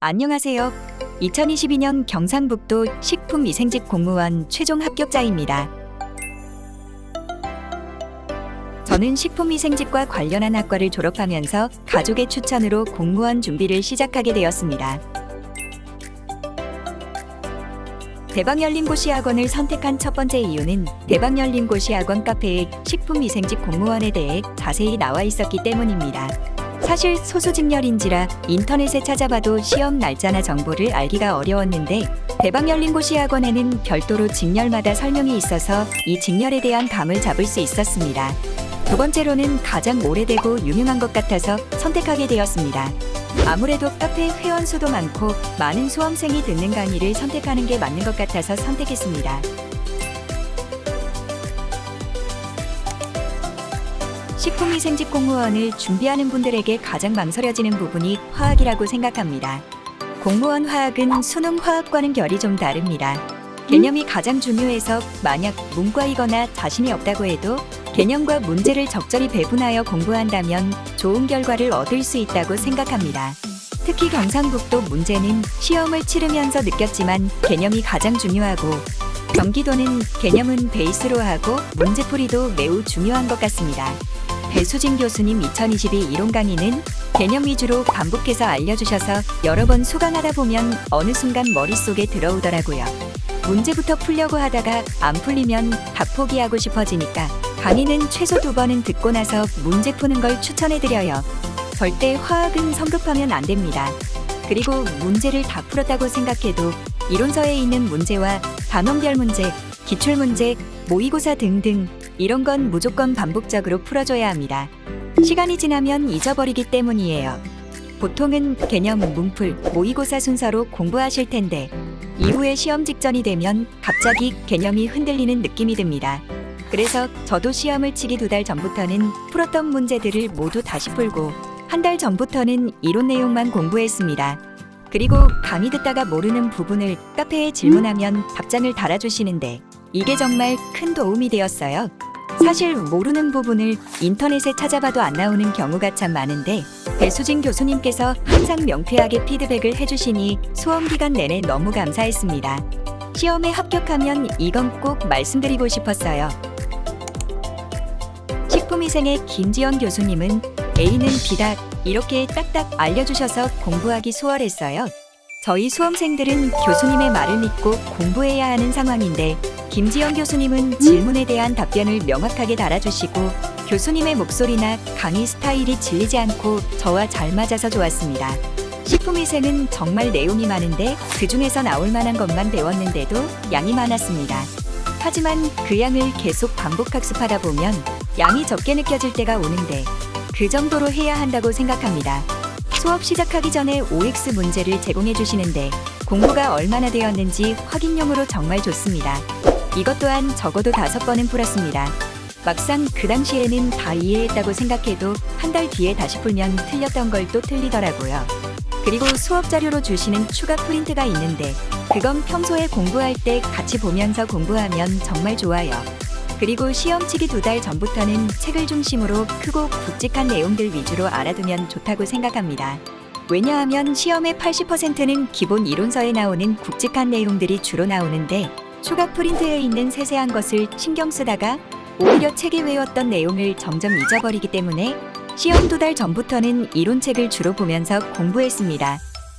안녕하세요. 2022년 경상북도 식품위생직 공무원 최종 합격자입니다. 저는 식품위생직과 관련한 학과를 졸업하면서 가족의 추천으로 공무원 준비를 시작하게 되었습니다. 대박열린고시학원을 선택한 첫 번째 이유는 대박열린고시학원 카페에 식품위생직 공무원에 대해 자세히 나와 있었기 때문입니다. 사실 소수직렬인지라 인터넷에 찾아봐도 시험 날짜나 정보를 알기가 어려웠는데 대박열린고시학원에는 별도로 직렬마다 설명이 있어서 이 직렬에 대한 감을 잡을 수 있었습니다. 두 번째로는 가장 오래되고 유명한 것 같아서 선택하게 되었습니다. 아무래도 카페 회원 수도 많고 많은 수험생이 듣는 강의를 선택하는 게 맞는 것 같아서 선택했습니다. 식품위생직 공무원을 준비하는 분들에게 가장 망설여지는 부분이 화학이라고 생각합니다. 공무원 화학은 수능 화학과는 결이 좀 다릅니다. 개념이 가장 중요해서 만약 문과이거나 자신이 없다고 해도 개념과 문제를 적절히 배분하여 공부한다면 좋은 결과를 얻을 수 있다고 생각합니다. 특히 경상북도 문제는 시험을 치르면서 느꼈지만 개념이 가장 중요하고 경기도는 개념은 베이스로 하고 문제풀이도 매우 중요한 것 같습니다. 배수진 교수님 2022 이론 강의는 개념 위주로 반복해서 알려주셔서 여러 번 수강하다 보면 어느 순간 머릿속에 들어오더라고요. 문제부터 풀려고 하다가 안 풀리면 다 포기하고 싶어지니까 강의는 최소 두 번은 듣고 나서 문제 푸는 걸 추천해드려요. 절대 화학은 성급하면 안 됩니다. 그리고 문제를 다 풀었다고 생각해도 이론서에 있는 문제와 단원별 문제, 기출 문제, 모의고사 등등 이런 건 무조건 반복적으로 풀어줘야 합니다. 시간이 지나면 잊어버리기 때문이에요. 보통은 개념, 문풀, 모의고사 순서로 공부하실 텐데 이후에 시험 직전이 되면 갑자기 개념이 흔들리는 느낌이 듭니다. 그래서 저도 시험을 치기 두 달 전부터는 풀었던 문제들을 모두 다시 풀고 한 달 전부터는 이론 내용만 공부했습니다. 그리고 강의 듣다가 모르는 부분을 카페에 질문하면 답장을 달아주시는데 이게 정말 큰 도움이 되었어요. 사실 모르는 부분을 인터넷에 찾아봐도 안 나오는 경우가 참 많은데 배수진 교수님께서 항상 명쾌하게 피드백을 해주시니 수험 기간 내내 너무 감사했습니다. 시험에 합격하면 이건 꼭 말씀드리고 싶었어요. 식품위생의 김지연 교수님은 A는 B다 이렇게 딱딱 알려주셔서 공부하기 수월했어요. 저희 수험생들은 교수님의 말을 믿고 공부해야 하는 상황인데 김지영 교수님은 질문에 대한 답변을 명확하게 달아주시고 교수님의 목소리나 강의 스타일이 질리지 않고 저와 잘 맞아서 좋았습니다. 식품위생은 정말 내용이 많은데 그 중에서 나올 만한 것만 배웠는데도 양이 많았습니다. 하지만 그 양을 계속 반복 학습하다 보면 양이 적게 느껴질 때가 오는데 그 정도로 해야 한다고 생각합니다. 수업 시작하기 전에 OX 문제를 제공해 주시는데 공부가 얼마나 되었는지 확인용으로 정말 좋습니다. 이것 또한 적어도 다섯 번은 풀었습니다. 막상 그 당시에는 다 이해했다고 생각해도 한 달 뒤에 다시 풀면 틀렸던 걸 또 틀리더라고요. 그리고 수업 자료로 주시는 추가 프린트가 있는데 그건 평소에 공부할 때 같이 보면서 공부하면 정말 좋아요. 그리고 시험 치기 두 달 전부터는 책을 중심으로 크고 굵직한 내용들 위주로 알아두면 좋다고 생각합니다. 왜냐하면 시험의 80%는 기본 이론서에 나오는 굵직한 내용들이 주로 나오는데 추가 프린트에 있는 세세한 것을 신경 쓰다가 오히려 책에 외웠던 내용을 점점 잊어버리기 때문에 시험 두 달 전부터는 이론책을 주로 보면서 공부했습니다.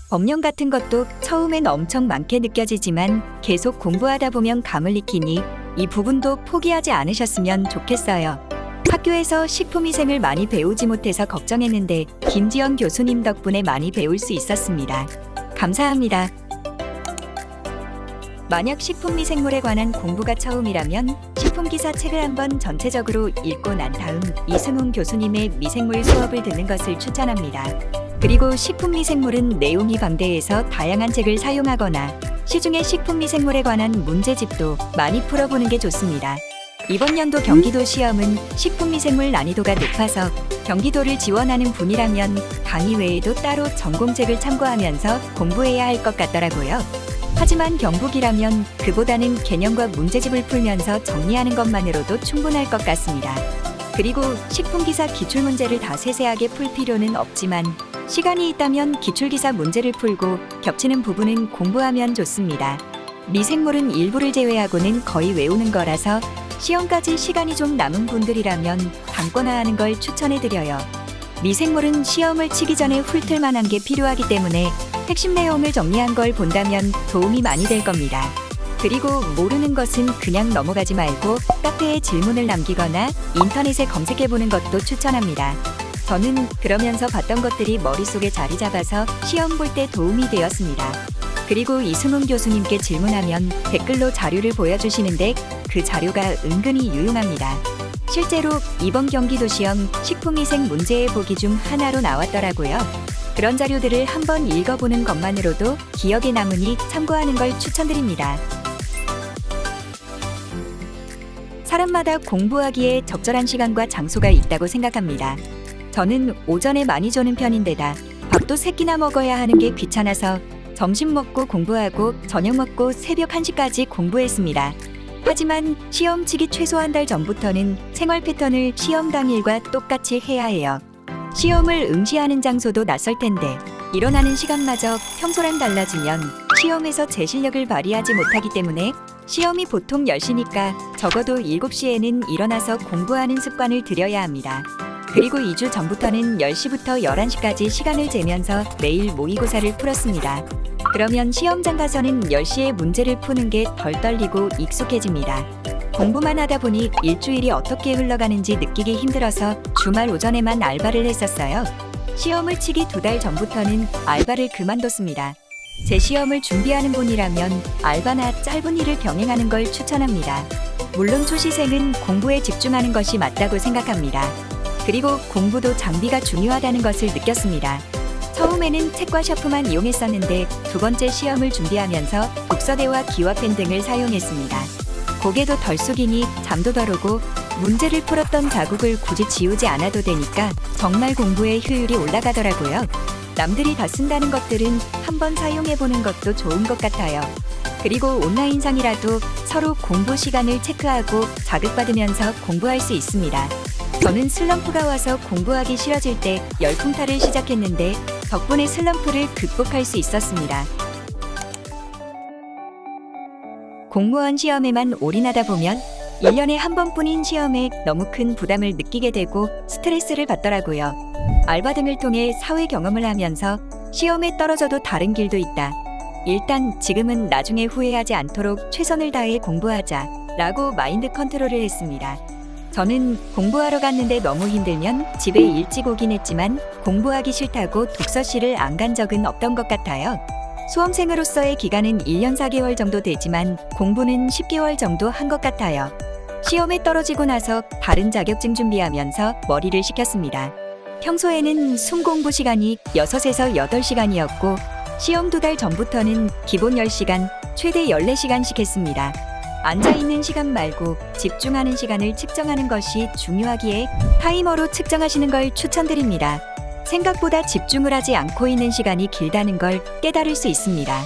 법령 같은 것도 처음엔 엄청 많게 느껴지지만 계속 공부하다 보면 감을 익히니 이 부분도 포기하지 않으셨으면 좋겠어요. 학교에서 식품위생을 많이 배우지 못해서 걱정했는데 김지영 교수님 덕분에 많이 배울 수 있었습니다. 감사합니다. 만약 식품미생물에 관한 공부가 처음이라면 식품기사 책을 한번 전체적으로 읽고 난 다음 이승훈 교수님의 미생물 수업을 듣는 것을 추천합니다. 그리고 식품미생물은 내용이 방대해서 다양한 책을 사용하거나 시중의 식품미생물에 관한 문제집도 많이 풀어보는 게 좋습니다. 이번 연도 경기도 시험은 식품미생물 난이도가 높아서 경기도를 지원하는 분이라면 강의 외에도 따로 전공책을 참고하면서 공부해야 할 것 같더라고요. 하지만 경북이라면 그보다는 개념과 문제집을 풀면서 정리하는 것만으로도 충분할 것 같습니다. 그리고 식품기사 기출문제를 다 세세하게 풀 필요는 없지만 시간이 있다면 기출기사 문제를 풀고 겹치는 부분은 공부하면 좋습니다. 미생물은 일부를 제외하고는 거의 외우는 거라서 시험까지 시간이 좀 남은 분들이라면 단권화하는 걸 추천해드려요. 미생물은 시험을 치기 전에 훑을 만한 게 필요하기 때문에 핵심 내용을 정리한 걸 본다면 도움이 많이 될 겁니다. 그리고 모르는 것은 그냥 넘어가지 말고 카페에 질문을 남기거나 인터넷에 검색해보는 것도 추천합니다. 저는 그러면서 봤던 것들이 머릿속에 자리 잡아서 시험 볼 때 도움이 되었습니다. 그리고 이승훈 교수님께 질문하면 댓글로 자료를 보여주시는데 그 자료가 은근히 유용합니다. 실제로 이번 경기도 시험 식품위생 문제의 보기 중 하나로 나왔더라고요. 그런 자료들을 한번 읽어보는 것만으로도 기억에 남으니 참고하는 걸 추천드립니다. 사람마다 공부하기에 적절한 시간과 장소가 있다고 생각합니다. 저는 오전에 많이 조는 편인데다 밥도 세 끼나 먹어야 하는 게 귀찮아서 점심 먹고 공부하고 저녁 먹고 새벽 1시까지 공부했습니다. 하지만 시험 치기 최소 한 달 전부터는 생활 패턴을 시험 당일과 똑같이 해야 해요. 시험을 응시하는 장소도 낯설 텐데 일어나는 시간마저 평소랑 달라지면 시험에서 제 실력을 발휘하지 못하기 때문에 시험이 보통 10시니까 적어도 7시에는 일어나서 공부하는 습관을 들여야 합니다. 그리고 2주 전부터는 10시부터 11시까지 시간을 재면서 매일 모의고사를 풀었습니다. 그러면 시험장 가서는 10시에 문제를 푸는 게 덜 떨리고 익숙해집니다. 공부만 하다 보니 일주일이 어떻게 흘러가는지 느끼기 힘들어서 주말 오전에만 알바를 했었어요. 시험을 치기 두 달 전부터는 알바를 그만뒀습니다. 제 시험을 준비하는 분이라면 알바나 짧은 일을 병행하는 걸 추천합니다. 물론 초시생은 공부에 집중하는 것이 맞다고 생각합니다. 그리고 공부도 장비가 중요하다는 것을 느꼈습니다. 처음에는 책과 샤프만 이용했었는데 두 번째 시험을 준비하면서 독서대와 기와펜 등을 사용했습니다. 고개도 덜 숙이니 잠도 덜 오고 문제를 풀었던 자국을 굳이 지우지 않아도 되니까 정말 공부의 효율이 올라가더라고요. 남들이 다 쓴다는 것들은 한번 사용해보는 것도 좋은 것 같아요. 그리고 온라인상이라도 서로 공부 시간을 체크하고 자극받으면서 공부할 수 있습니다. 저는 슬럼프가 와서 공부하기 싫어질 때 열풍타를 시작했는데 덕분에 슬럼프를 극복할 수 있었습니다. 공무원 시험에만 올인하다 보면 1년에 한 번뿐인 시험에 너무 큰 부담을 느끼게 되고 스트레스를 받더라고요. 알바 등을 통해 사회 경험을 하면서 시험에 떨어져도 다른 길도 있다. 일단 지금은 나중에 후회하지 않도록 최선을 다해 공부하자 라고 마인드 컨트롤을 했습니다. 저는 공부하러 갔는데 너무 힘들면 집에 일찍 오긴 했지만 공부하기 싫다고 독서실을 안 간 적은 없던 것 같아요. 수험생으로서의 기간은 1년 4개월 정도 되지만 공부는 10개월 정도 한 것 같아요. 시험에 떨어지고 나서 다른 자격증 준비하면서 머리를 식혔습니다. 평소에는 숨 공부 시간이 6에서 8시간이었고 시험 두 달 전부터는 기본 10시간, 최대 14시간씩 했습니다. 앉아 있는 시간 말고 집중하는 시간을 측정하는 것이 중요하기에 타이머로 측정하시는 걸 추천드립니다. 생각보다 집중을 하지 않고 있는 시간이 길다는 걸 깨달을 수 있습니다.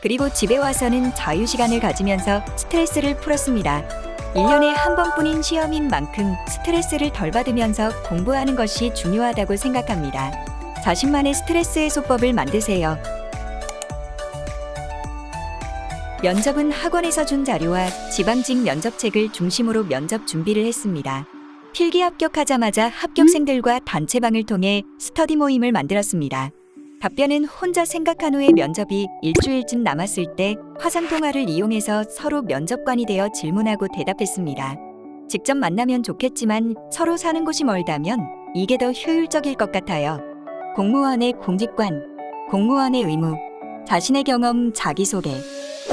그리고 집에 와서는 자유 시간을 가지면서 스트레스를 풀었습니다. 1년에 한 번뿐인 시험인 만큼 스트레스를 덜 받으면서 공부하는 것이 중요하다고 생각합니다. 자신만의 스트레스 해소법을 만드세요. 면접은 학원에서 준 자료와 지방직 면접책을 중심으로 면접 준비를 했습니다. 필기 합격하자마자 합격생들과 단체방을 통해 스터디 모임을 만들었습니다. 답변은 혼자 생각한 후에 면접이 일주일쯤 남았을 때 화상통화를 이용해서 서로 면접관이 되어 질문하고 대답했습니다. 직접 만나면 좋겠지만 서로 사는 곳이 멀다면 이게 더 효율적일 것 같아요. 공무원의 공직관, 공무원의 의무, 자신의 경험, 자기소개,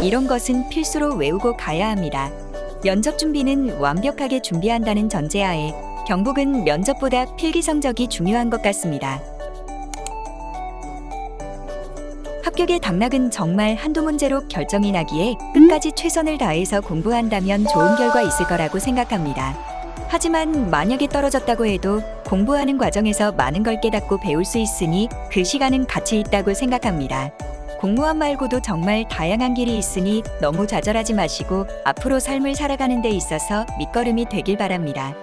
이런 것은 필수로 외우고 가야 합니다. 면접 준비는 완벽하게 준비한다는 전제하에 경북은 면접보다 필기 성적이 중요한 것 같습니다. 합격의 당락은 정말 한두 문제로 결정이 나기에 끝까지 최선을 다해서 공부한다면 좋은 결과 있을 거라고 생각합니다. 하지만 만약에 떨어졌다고 해도 공부하는 과정에서 많은 걸 깨닫고 배울 수 있으니 그 시간은 가치 있다고 생각합니다. 공무원 말고도 정말 다양한 길이 있으니 너무 좌절하지 마시고 앞으로 삶을 살아가는 데 있어서 밑거름이 되길 바랍니다.